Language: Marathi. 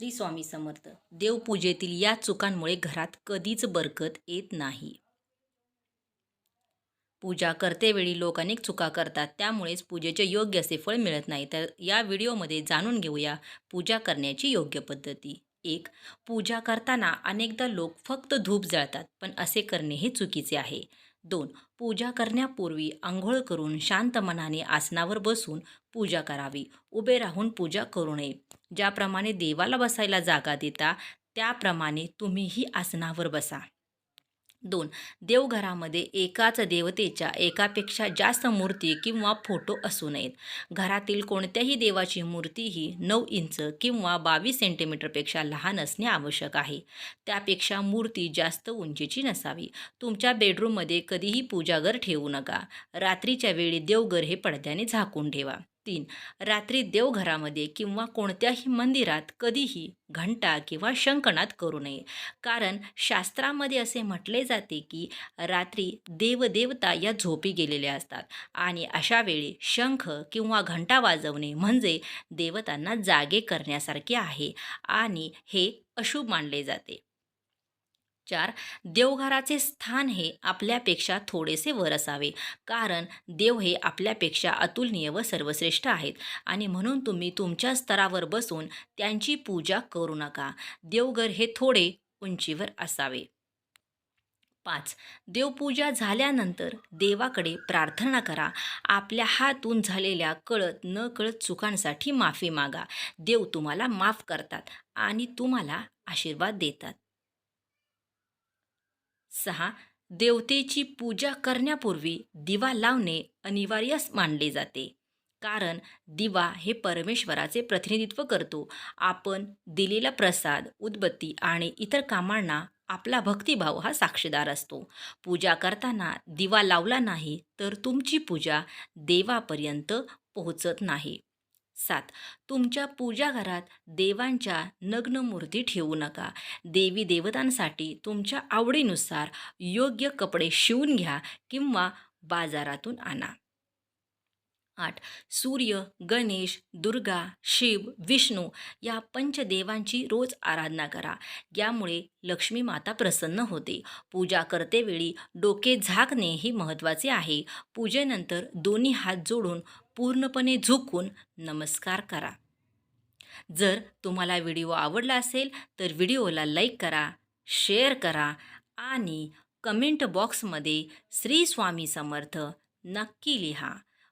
श्री स्वामी समर्थ देवपूजेतील या चुकांमुळे घरात कधीच बरकत येत नाही. पूजा करतेवेळी लोक अनेक चुका करतात त्यामुळेच पूजेचे योग्य असे फळ मिळत नाही. तर या व्हिडिओमध्ये जाणून घेऊया पूजा करण्याची योग्य पद्धती. एक पूजा करताना अनेकदा लोक फक्त धूप जाळतात पण असे करणे हे चुकीचे आहे. दोन पूजा करण्यापूर्वी आंघोळ करून शांत मनाने आसनावर बसून पूजा करावी. उभे राहून पूजा करू नये. ज्याप्रमाणे देवाला बसायला जागा देता त्याप्रमाणे तुम्हीही आसनावर बसा. दोन देवघरामध्ये एकाच देवतेच्या एकापेक्षा जास्त मूर्ती किंवा फोटो असू नयेत. घरातील कोणत्याही देवाची मूर्ती ही नऊ इंच किंवा बावीस सेंटीमीटरपेक्षा लहान असणे आवश्यक आहे. त्यापेक्षा मूर्ती जास्त उंचीची नसावी. तुमच्या बेडरूममध्ये कधीही पूजाघर ठेवू नका. रात्रीच्या वेळी देवघर हे पडद्याने झाकून ठेवा. तीन रात्री देवघरामध्ये किंवा कोणत्याही मंदिरात कधीही घंटा किंवा शंकनाद करू नये. कारण शास्त्रामध्ये असे म्हटले जाते की रात्री देवदेवता या झोपी गेलेल्या असतात आणि अशा वेळी शंख किंवा घंटा वाजवणे म्हणजे देवतांना जागे करण्यासारखे आहे आणि हे अशुभ मानले जाते. चार देवघराचे स्थान हे आपल्यापेक्षा थोडेसे वर असावे. कारण देव हे आपल्यापेक्षा अतुलनीय व सर्वश्रेष्ठ आहेत. आणि म्हणून तुम्ही तुमच्या स्तरावर बसून त्यांची पूजा करू नका. देवघर हे थोडे उंचीवर असावे. पाच. देवपूजा झाल्यानंतर देवाकडे प्रार्थना करा. आपल्या हातून झालेल्या कळत न कळत चुकांसाठी माफी मागा. देव तुम्हाला माफ करतात आणि तुम्हाला आशीर्वाद देतात. सहा देवतेची पूजा करण्यापूर्वी दिवा लावणे अनिवार्य मानले जाते. कारण दिवा हे परमेश्वराचे प्रतिनिधित्व करतो. आपण दिलेला प्रसाद उदबत्ती आणि इतर कामांना आपला भक्तिभाव हा साक्षीदार असतो. पूजा करताना दिवा लावला नाही तर तुमची पूजा देवापर्यंत पोहोचत नाही. सात. तुमच्या पूजाघरात देवांच्या नग्न मूर्ती ठेवू नका. देवी देवतांसाठी तुमच्या आवडीनुसार योग्य कपडे शिवून घ्या किंवा बाजारातून आणा. आठ. सूर्य गणेश दुर्गा शिव विष्णू या पंचदेवांची रोज आराधना करा. यामुळे लक्ष्मी माता प्रसन्न होते. पूजा करतेवेळी डोके झाकणे हे महत्त्वाचे आहे. पूजेनंतर दोन्ही हात जोडून पूर्णपणे झुकून नमस्कार करा. जर तुम्हाला व्हिडिओ आवडला असेल तर व्हिडिओला लाईक करा शेअर करा आणि कमेंट बॉक्समध्ये श्री स्वामी समर्थ नक्की लिहा.